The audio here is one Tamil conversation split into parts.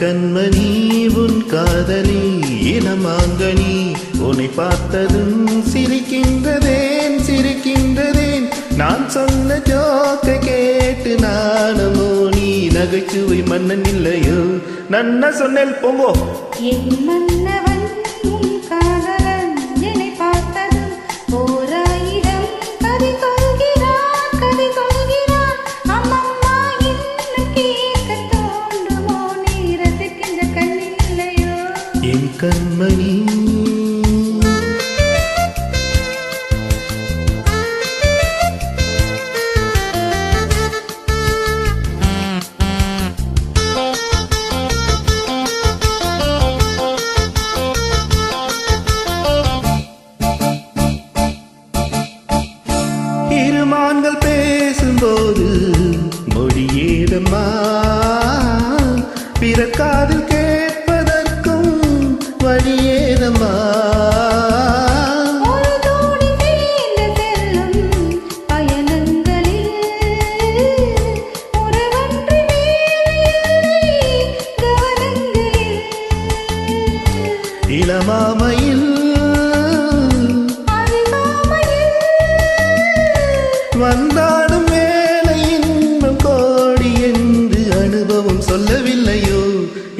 கண்மணி உன் காதலி இனமாங்கனி உன்னை பார்த்ததும் சிரிக்கின்றதேன் சிரிக்கின்றதேன். நான் சொன்ன ஜோக்க கேட்டு நானுமோ நீ நகைச்சுவை மன்னன் இல்லையோ? நன்ன சொன்னேன் போங்கோ. என் இருமான்கள் பேசும்போது மொழியேதம்மா பிறக்காதில் கே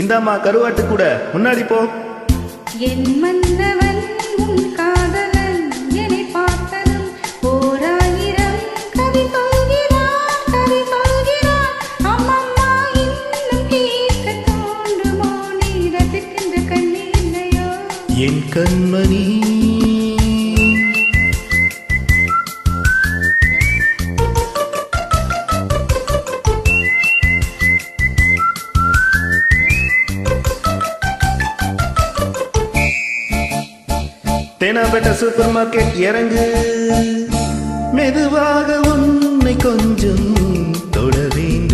இந்தாம்மா கருவாட்டு கூட. முன்னாடி போ. என் மன்னவன் உன் காதலன் என்னை பார்த்ததும் ஓராயிரம் கதை சொல்கிறான் கதை சொல்கிறான் அம்மம்மா இன்னும் கேட்க தோன்றுமோ? நீ ரசிக்கின்ற கண்ணில் இல்லையோ? என் கண்மணி தேனாம்பேட்டை சூப்பர் மார்க்கெட் இறங்கு. மெதுவாக உன்னை கொஞ்சம் தொடவேன்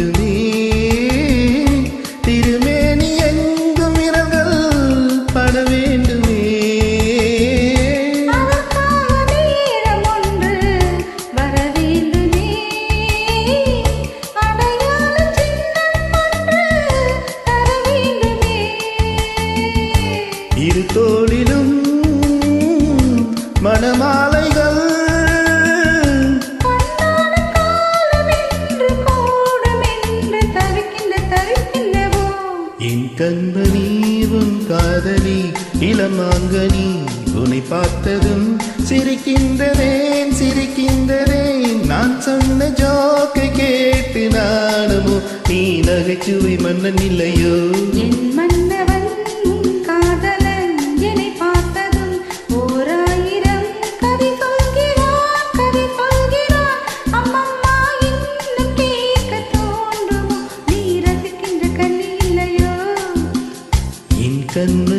மணமாலைகள். என் கண்மணி உன் காதலி இளமாங்கனி உன்னை பார்த்ததும் சிரிக்கின்றதேன் சிரிக்கின்றதேன். நான் சொன்ன ஜோக்கை கேட்டு நானுமோ நீ நகைச்சுவை மன்னன் இல்லையோ? என் மன்ன sudden